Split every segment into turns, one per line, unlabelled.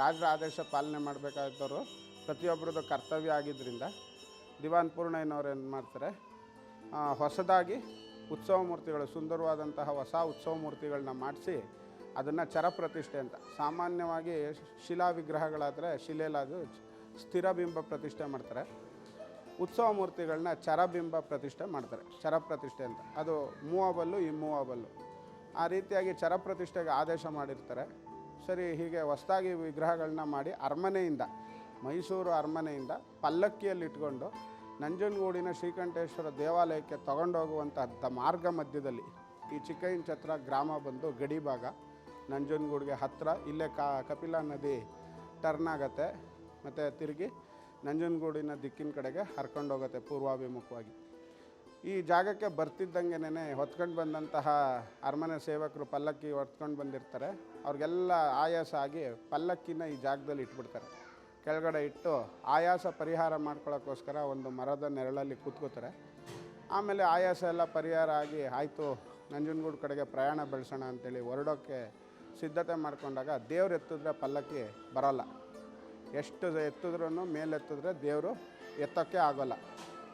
ರಾಜರ ಆದೇಶ ಪಾಲನೆ ಮಾಡಬೇಕಾದವರು ಪ್ರತಿಯೊಬ್ಬರದ್ದು ಕರ್ತವ್ಯ ಆಗಿದ್ದರಿಂದ ದಿವಾನ್ ಪೂರ್ಣಯ್ಯನವ್ರು ಏನು ಮಾಡ್ತಾರೆ? ಹೊಸದಾಗಿ ಉತ್ಸವ ಮೂರ್ತಿಗಳು, ಸುಂದರವಾದಂತಹ ಹೊಸ ಉತ್ಸವ ಮೂರ್ತಿಗಳನ್ನ ಮಾಡಿಸಿ ಅದನ್ನು ಚರ ಪ್ರತಿಷ್ಠೆ ಅಂತ. ಸಾಮಾನ್ಯವಾಗಿ ಶಿಲಾ ವಿಗ್ರಹಗಳಾದರೆ ಶಿಲೆಲಾದು ಸ್ಥಿರ ಬಿಂಬ ಪ್ರತಿಷ್ಠೆ ಮಾಡ್ತಾರೆ. ಉತ್ಸವ ಮೂರ್ತಿಗಳನ್ನ ಚರಬಿಂಬ ಪ್ರತಿಷ್ಠೆ ಮಾಡ್ತಾರೆ. ಚರ ಪ್ರತಿಷ್ಠೆ ಅಂತ. ಅದು ಮೂವಬಲ್ಲು ಇಮ್ಮೂವಬಲ್ಲು ಆ ರೀತಿಯಾಗಿ ಚರ ಪ್ರತಿಷ್ಠೆಗೆ ಆದೇಶ ಮಾಡಿರ್ತಾರೆ. ಸರಿ, ಹೀಗೆ ಹೊಸದಾಗಿ ವಿಗ್ರಹಗಳನ್ನ ಮಾಡಿ ಅರಮನೆಯಿಂದ, ಮೈಸೂರು ಅರಮನೆಯಿಂದ ಪಲ್ಲಕ್ಕಿಯಲ್ಲಿ ಇಟ್ಕೊಂಡು ನಂಜನಗೂಡಿನ ಶ್ರೀಕಂಠೇಶ್ವರ ದೇವಾಲಯಕ್ಕೆ ತಗೊಂಡೋಗುವಂಥ ಮಾರ್ಗ ಮಧ್ಯದಲ್ಲಿ ಈ ಚಿಕ್ಕೈನ್ ಗ್ರಾಮ ಬಂದು ಗಡಿ ಭಾಗ. ನಂಜನಗೂಡಿಗೆ ಹತ್ತಿರ ಇಲ್ಲೇ ಕಪಿಲಾ ನದಿ ಟರ್ನ್ ಆಗತ್ತೆ. ಮತ್ತು ತಿರುಗಿ ನಂಜನಗೂಡಿನ ದಿಕ್ಕಿನ ಕಡೆಗೆ ಹರ್ಕೊಂಡೋಗುತ್ತೆ ಪೂರ್ವಾಭಿಮುಖವಾಗಿ. ಈ ಜಾಗಕ್ಕೆ ಬರ್ತಿದ್ದಂಗೆನೇ ಹೊತ್ಕೊಂಡು ಬಂದಂತಹ ಅರಮನೆ ಸೇವಕರು ಪಲ್ಲಕ್ಕಿ ಹೊತ್ಕೊಂಡು ಬಂದಿರ್ತಾರೆ. ಅವ್ರಿಗೆಲ್ಲ ಆಯಾಸ ಆಗಿ ಪಲ್ಲಕ್ಕಿನ ಈ ಜಾಗದಲ್ಲಿ ಇಟ್ಬಿಡ್ತಾರೆ. ಕೆಳಗಡೆ ಇಟ್ಟು ಆಯಾಸ ಪರಿಹಾರ ಮಾಡ್ಕೊಳ್ಳೋಕ್ಕೋಸ್ಕರ ಒಂದು ಮರದ ನೆರಳಲ್ಲಿ ಕೂತ್ಕೋತಾರೆ. ಆಮೇಲೆ ಆಯಾಸ ಎಲ್ಲ ಪರಿಹಾರ ಆಗಿ ಆಯಿತು, ನಂಜನಗೂಡು ಕಡೆಗೆ ಪ್ರಯಾಣ ಬೆಳೆಸೋಣ ಅಂತೇಳಿ ಹೊರಡೋಕ್ಕೆ ಸಿದ್ಧತೆ ಮಾಡ್ಕೊಂಡಾಗ ದೇವ್ರು ಎತ್ತಿದ್ರೆ ಪಲ್ಲಕ್ಕಿ ಬರೋಲ್ಲ. ಎಷ್ಟು ಎತ್ತಿದ್ರೂ ಮೇಲೆ ಎತ್ತಿದ್ರೆ ದೇವರು ಎತ್ತೋಕ್ಕೆ ಆಗೋಲ್ಲ.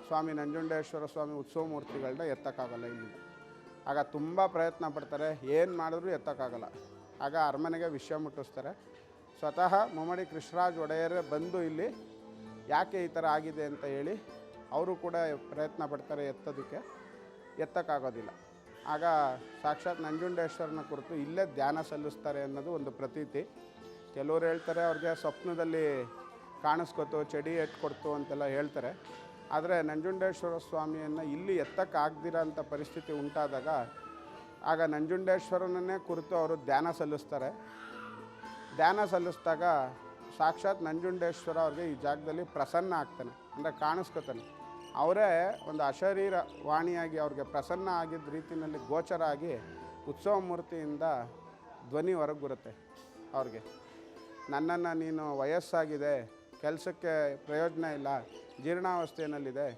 ಸ್ವಾಮಿ ನಂಜುಂಡೇಶ್ವರ ಸ್ವಾಮಿ ಉತ್ಸವ ಮೂರ್ತಿಗಳನ್ನ ಎತ್ತಕ್ಕಾಗಲ್ಲ ಇಲ್ಲಿ. ಆಗ ತುಂಬ ಪ್ರಯತ್ನ ಪಡ್ತಾರೆ, ಏನು ಮಾಡಿದ್ರೂ ಎತ್ತಕ್ಕಾಗಲ್ಲ. ಆಗ ಅರಮನೆಗೆ ವಿಷಯ ಮುಟ್ಟಿಸ್ತಾರೆ. ಸ್ವತಃ ಮುಮ್ಮಡಿ ಕೃಷ್ಣರಾಜ್ ಒಡೆಯರೇ ಬಂದು ಇಲ್ಲಿ ಯಾಕೆ ಈ ಥರ ಆಗಿದೆ ಅಂತ ಹೇಳಿ ಅವರು ಕೂಡ ಪ್ರಯತ್ನ ಪಡ್ತಾರೆ ಎತ್ತೋದಕ್ಕೆ. ಎತ್ತಕ್ಕಾಗೋದಿಲ್ಲ. ಆಗ ಸಾಕ್ಷಾತ್ ನಂಜುಂಡೇಶ್ವರನ ಕುರಿತು ಇಲ್ಲೇ ಧ್ಯಾನ ಸಲ್ಲಿಸ್ತಾರೆ ಅನ್ನೋದು ಒಂದು ಪ್ರತೀತಿ. ಕೆಲವರು ಹೇಳ್ತಾರೆ, ಅವ್ರಿಗೆ ಸ್ವಪ್ನದಲ್ಲಿ ಕಾಣಿಸ್ಕೊತು, ಚಡಿ ಎಟ್ಕೊಡ್ತು ಅಂತೆಲ್ಲ ಹೇಳ್ತಾರೆ. ಆದರೆ ನಂಜುಂಡೇಶ್ವರ ಸ್ವಾಮಿಯನ್ನು ಇಲ್ಲಿ ಎತ್ತಕ್ಕಾಗ್ದಿರೋ ಅಂಥ ಪರಿಸ್ಥಿತಿ ಉಂಟಾದಾಗ ಆಗ ನಂಜುಂಡೇಶ್ವರನನ್ನೇ ಕುರಿತು ಅವರು ಧ್ಯಾನ ಸಲ್ಲಿಸ್ತಾರೆ. ಧ್ಯಾನ ಸಲ್ಲಿಸಿದಾಗ ಸಾಕ್ಷಾತ್ ನಂಜುಂಡೇಶ್ವರ ಅವ್ರಿಗೆ ಈ ಜಾಗದಲ್ಲಿ ಪ್ರಸನ್ನ ಆಗ್ತಾನೆ, ಅಂದರೆ ಕಾಣಿಸ್ಕೊತಾನೆ. ಅವರೇ ಒಂದು ಅಶರೀರ ವಾಣಿಯಾಗಿ ಅವ್ರಿಗೆ ಪ್ರಸನ್ನ ಆಗಿದ್ದ ರೀತಿಯಲ್ಲಿ ಗೋಚರ ಆಗಿ ಉತ್ಸವ ಮೂರ್ತಿಯಿಂದ ಧ್ವನಿ ಹೊರಗೆ ಬರುತ್ತೆ ಅವ್ರಿಗೆ. ನನ್ನನ್ನು ನೀನು ವಯಸ್ಸಾಗಿದೆ, ಕೆಲಸಕ್ಕೆ ಪ್ರಯೋಜನ ಇಲ್ಲ ಜೀರ್ಣಾವಸ್ಥೆಯಲ್ಲಿದೆ.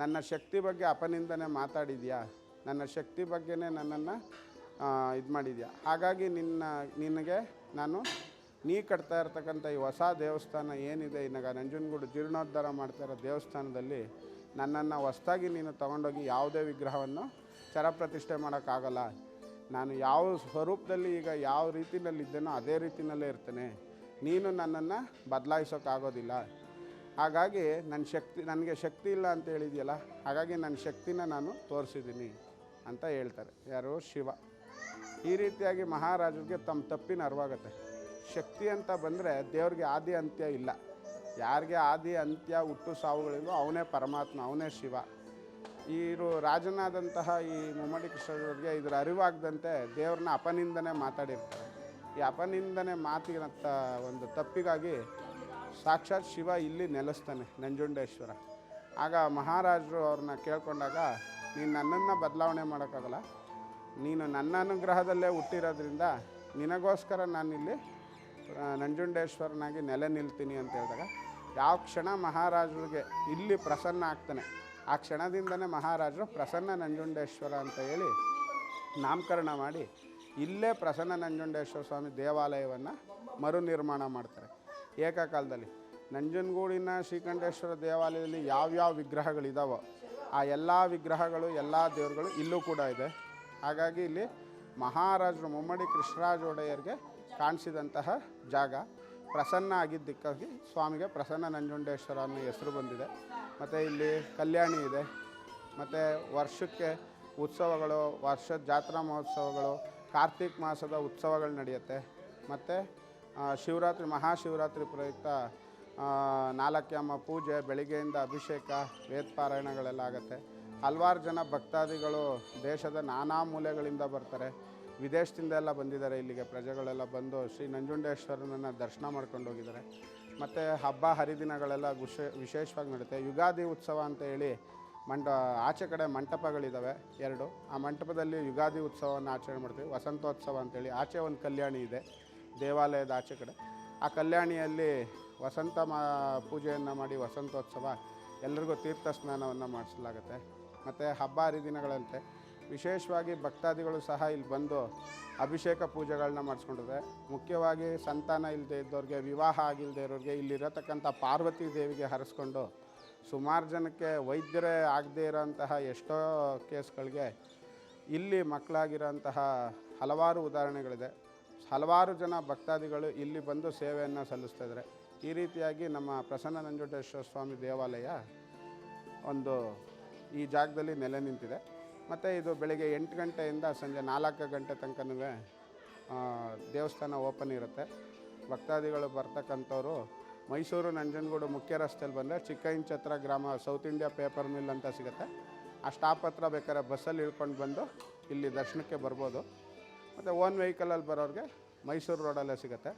ನನ್ನ ಶಕ್ತಿ ಬಗ್ಗೆ ಅಪನಿಂದನೆ ಮಾತಾಡಿದ್ಯಾ? ನನ್ನ ಶಕ್ತಿ ಬಗ್ಗೆನೇ ನನ್ನನ್ನು ಇದು ಮಾಡಿದ್ಯಾ? ಹಾಗಾಗಿ ನಿನ್ನ, ನಿನಗೆ ನಾನು ನೀ ಕಟ್ತಾ ಇರ್ತಕ್ಕಂಥ ಈ ಹೊಸ ದೇವಸ್ಥಾನ ಏನಿದೆ? ಇನ್ನಾಗ ನಂಜನಗೂಡು ಜೀರ್ಣೋದ್ಧಾರ ಮಾಡ್ತಾ ಇರೋ ದೇವಸ್ಥಾನದಲ್ಲಿ ನನ್ನನ್ನು ಹೊಸ್ದಾಗಿ ನೀನು ತಗೊಂಡೋಗಿ ಯಾವುದೇ ವಿಗ್ರಹವನ್ನು ಚರಪ್ರತಿಷ್ಠೆ ಮಾಡೋಕ್ಕಾಗಲ್ಲ. ನಾನು ಯಾವ ಸ್ವರೂಪದಲ್ಲಿ ಈಗ ಯಾವ ರೀತಿಯಲ್ಲಿದ್ದೇನೋ ಅದೇ ರೀತಿಯಲ್ಲೇ ಇರ್ತೇನೆ. ನೀನು ನನ್ನನ್ನು ಬದಲಾಯಿಸೋಕ್ಕಾಗೋದಿಲ್ಲ. ಹಾಗಾಗಿ ನನ್ನ ಶಕ್ತಿ, ನನಗೆ ಶಕ್ತಿ ಇಲ್ಲ ಅಂತ ಹೇಳಿದೆಯಲ್ಲ, ಹಾಗಾಗಿ ನನ್ನ ಶಕ್ತಿನ ನಾನು ತೋರಿಸಿದ್ದೀನಿ ಅಂತ ಹೇಳ್ತಾರೆ. ಯಾರು ಶಿವ. ಈ ರೀತಿಯಾಗಿ ಮಹಾರಾಜರಿಗೆ ತಮ್ಮ ತಪ್ಪಿನ ಅರಿವಾಗತ್ತೆ. ಶಕ್ತಿ ಅಂತ ಬಂದರೆ ದೇವ್ರಿಗೆ ಆದಿ ಅಂತ್ಯ ಇಲ್ಲ. ಯಾರಿಗೆ ಆದಿ, ಅಂತ್ಯ, ಹುಟ್ಟು, ಸಾವುಗಳಿಲ್ವೋ ಅವನೇ ಪರಮಾತ್ಮ, ಅವನೇ ಶಿವ. ಇವರು ರಾಜನಾದಂತಹ ಈ ಮುಮ್ಮಡಿ ಕೃಷ್ಣರಿಗೆ ಇದರ ಅರಿವಾಗದಂತೆ ದೇವ್ರನ್ನ ಅಪನಿಂದನೆ ಮಾತಾಡಿರ್ತಾರೆ. ಈ ಅಪನಿಂದನೆ ಮಾತಿನ ಒಂದು ತಪ್ಪಿಗಾಗಿ ಸಾಕ್ಷಾತ್ ಶಿವ ಇಲ್ಲಿ ನೆಲೆಸ್ತಾನೆ, ನಂಜುಂಡೇಶ್ವರ. ಆಗ ಮಹಾರಾಜರು ಅವ್ರನ್ನ ಕೇಳ್ಕೊಂಡಾಗ, ನೀನು ನನ್ನನ್ನು ಬದಲಾವಣೆ ಮಾಡೋಕ್ಕಾಗಲ್ಲ. ನೀನು ನನ್ನ ಅನುಗ್ರಹದಲ್ಲೇ ಹುಟ್ಟಿರೋದ್ರಿಂದ ನಿನಗೋಸ್ಕರ ನಾನಿಲ್ಲಿ ನಂಜುಂಡೇಶ್ವರನಾಗಿ ನೆಲೆ ನಿಲ್ತೀನಿ ಅಂತ ಹೇಳಿದಾಗ, ಯಾವ ಕ್ಷಣ ಮಹಾರಾಜರಿಗೆ ಇಲ್ಲಿ ಪ್ರಸನ್ನ ಆಗ್ತಾನೆ. ಆ ಕ್ಷಣದಿಂದನೇ ಮಹಾರಾಜರು ಪ್ರಸನ್ನ ನಂಜುಂಡೇಶ್ವರ ಅಂತ ಹೇಳಿ ನಾಮಕರಣ ಮಾಡಿ, ಇಲ್ಲೇ ಪ್ರಸನ್ನ ನಂಜುಂಡೇಶ್ವರ ಸ್ವಾಮಿ ದೇವಾಲಯವನ್ನು ಮರು ನಿರ್ಮಾಣ ಮಾಡ್ತಾರೆ. ಏಕಕಾಲದಲ್ಲಿ ನಂಜನಗೂಡಿನ ಶ್ರೀಕಂಠೇಶ್ವರ ದೇವಾಲಯದಲ್ಲಿ ಯಾವ್ಯಾವ ವಿಗ್ರಹಗಳಿದಾವೋ ಆ ಎಲ್ಲ ವಿಗ್ರಹಗಳು, ಎಲ್ಲ ದೇವರುಗಳು ಇಲ್ಲೂ ಕೂಡ ಇದೆ. ಹಾಗಾಗಿ ಇಲ್ಲಿ ಮಹಾರಾಜರು, ಮುಮ್ಮಡಿ ಕೃಷ್ಣರಾಜ ಒಡೆಯರ್ಗೆ ಕಾಣಿಸಿದಂತಹ ಜಾಗ. ಪ್ರಸನ್ನ ಆಗಿದ್ದಕ್ಕಾಗಿ ಸ್ವಾಮಿಗೆ ಪ್ರಸನ್ನ ನಂಜುಂಡೇಶ್ವರ ಅನ್ನೋ ಹೆಸರು ಬಂದಿದೆ. ಮತ್ತು ಇಲ್ಲಿ ಕಲ್ಯಾಣಿ ಇದೆ. ಮತ್ತು ವರ್ಷಕ್ಕೆ ಉತ್ಸವಗಳು ವರ್ಷದ ಜಾತ್ರಾ ಮಹೋತ್ಸವಗಳು, ಕಾರ್ತಿಕ್ ಮಾಸದ ಉತ್ಸವಗಳು ನಡೆಯುತ್ತೆ. ಮತ್ತು ಶಿವರಾತ್ರಿ, ಮಹಾಶಿವರಾತ್ರಿ ಪ್ರಯುಕ್ತ ನಾಲ್ಕ್ಯಮ್ಮ ನಾಲ್ಕ್ಯಾಮ ಪೂಜೆ, ಬೆಳಿಗ್ಗೆಯಿಂದ ಅಭಿಷೇಕ ವೇದ ಪಾರಾಯಣಗಳೆಲ್ಲ ಆಗುತ್ತೆ. ಹಲವಾರು ಜನ ಭಕ್ತಾದಿಗಳು ದೇಶದ ನಾನಾ ಮೂಲೆಗಳಿಂದ ಬರ್ತಾರೆ. ವಿದೇಶದಿಂದ ಎಲ್ಲ ಬಂದಿದ್ದಾರೆ ಇಲ್ಲಿಗೆ. ಪ್ರಜೆಗಳೆಲ್ಲ ಬಂದು ಶ್ರೀ ನಂಜುಂಡೇಶ್ವರನನ್ನು ದರ್ಶನ ಮಾಡ್ಕೊಂಡು ಹೋಗಿದ್ದಾರೆ. ಮತ್ತು ಹಬ್ಬ, ಹರಿದಿನಗಳೆಲ್ಲ ವಿಶೇ, ವಿಶೇಷವಾಗಿ ನಡುತ್ತೆ ಯುಗಾದಿ ಉತ್ಸವ ಅಂತ ಹೇಳಿ ಮಂಟ ಆಚೆ ಕಡೆ ಮಂಟಪಗಳಿದ್ದಾವೆ ಎರಡು. ಆ ಮಂಟಪದಲ್ಲಿ ಯುಗಾದಿ ಉತ್ಸವವನ್ನು ಆಚರಣೆ ಮಾಡ್ತೀವಿ. ವಸಂತೋತ್ಸವ ಅಂತೇಳಿ ಆಚೆ ಒಂದು ಕಲ್ಯಾಣಿ ಇದೆ. ದೇವಾಲಯದ ಆಚೆ ಕಡೆ. ಆ ಕಲ್ಯಾಣಿಯಲ್ಲಿ ವಸಂತ ಮಾ, ಪೂಜೆಯನ್ನು ಮಾಡಿ ವಸಂತೋತ್ಸವ ಎಲ್ಲರಿಗೂ ತೀರ್ಥ ಸ್ನಾನವನ್ನು ಮಾಡಿಸಲಾಗುತ್ತೆ. ಮತ್ತು ಹಬ್ಬ ಹರಿದಿನಗಳಂತೆ ವಿಶೇಷವಾಗಿ ಭಕ್ತಾದಿಗಳು ಸಹ ಇಲ್ಲಿ ಬಂದು ಅಭಿಷೇಕ ಪೂಜೆಗಳನ್ನ ಮಾಡಿಸ್ಕೊಂಡಿದೆ ಮುಖ್ಯವಾಗಿ ಸಂತಾನ ಇಲ್ಲದೆ ಇದ್ದವ್ರಿಗೆ ವಿವಾಹ ಆಗಿಲ್ಲದೆ ಇರೋರಿಗೆ ಇಲ್ಲಿರತಕ್ಕಂಥ ಪಾರ್ವತಿ ದೇವಿಗೆ ಹರಿಸ್ಕೊಂಡು ಸುಮಾರು ಜನಕ್ಕೆ ವೈದ್ಯರೇ ಆಗದೇ ಇರೋಂತಹ ಎಷ್ಟೋ ಕೇಸ್ಗಳಿಗೆ ಇಲ್ಲಿ ಮಕ್ಕಳಾಗಿರೋಂತಹ ಹಲವಾರು ಉದಾಹರಣೆಗಳಿದೆ. ಹಲವಾರು ಜನ ಭಕ್ತಾದಿಗಳು ಇಲ್ಲಿ ಬಂದು ಸೇವೆಯನ್ನು ಸಲ್ಲಿಸ್ತಾ ಇದ್ದಾರೆ ಈ ರೀತಿಯಾಗಿ ನಮ್ಮ ಪ್ರಸನ್ನ ನಂಜುಂಡೇಶ್ವರ ಸ್ವಾಮಿ ದೇವಾಲಯ ಒಂದು ಈ ಜಾಗದಲ್ಲಿ ನೆಲೆ ನಿಂತಿದೆ. ಮತ್ತು ಇದು ಬೆಳಿಗ್ಗೆ ಎಂಟು ಗಂಟೆಯಿಂದ ಸಂಜೆ ನಾಲ್ಕು ಗಂಟೆ ತನಕನೂ ದೇವಸ್ಥಾನ ಓಪನ್ ಇರುತ್ತೆ. ಭಕ್ತಾದಿಗಳು ಬರ್ತಕ್ಕಂಥವ್ರು ಮೈಸೂರು ನಂಜನಗೂಡು ಮುಖ್ಯ ರಸ್ತೆಯಲ್ಲಿ ಬಂದರೆ ಚಿಕ್ಕಇಂಚತ್ರ ಗ್ರಾಮ ಸೌತ್ ಇಂಡಿಯಾ ಪೇಪರ್ ಮಿಲ್ ಅಂತ ಸಿಗುತ್ತೆ. ಆ ಸ್ಟಾಪ್ ಹತ್ರ ಬೇಕಾದ್ರೆ ಬಸ್ಸಲ್ಲಿ ಇಳ್ಕೊಂಡು ಬಂದು ಇಲ್ಲಿ ದರ್ಶನಕ್ಕೆ ಬರ್ಬೋದು. ಮತ್ತು ಓನ್ ವೆಹಿಕಲಲ್ಲಿ ಬರೋರಿಗೆ ಮೈಸೂರು ರೋಡಲ್ಲೇ ಸಿಗುತ್ತೆ.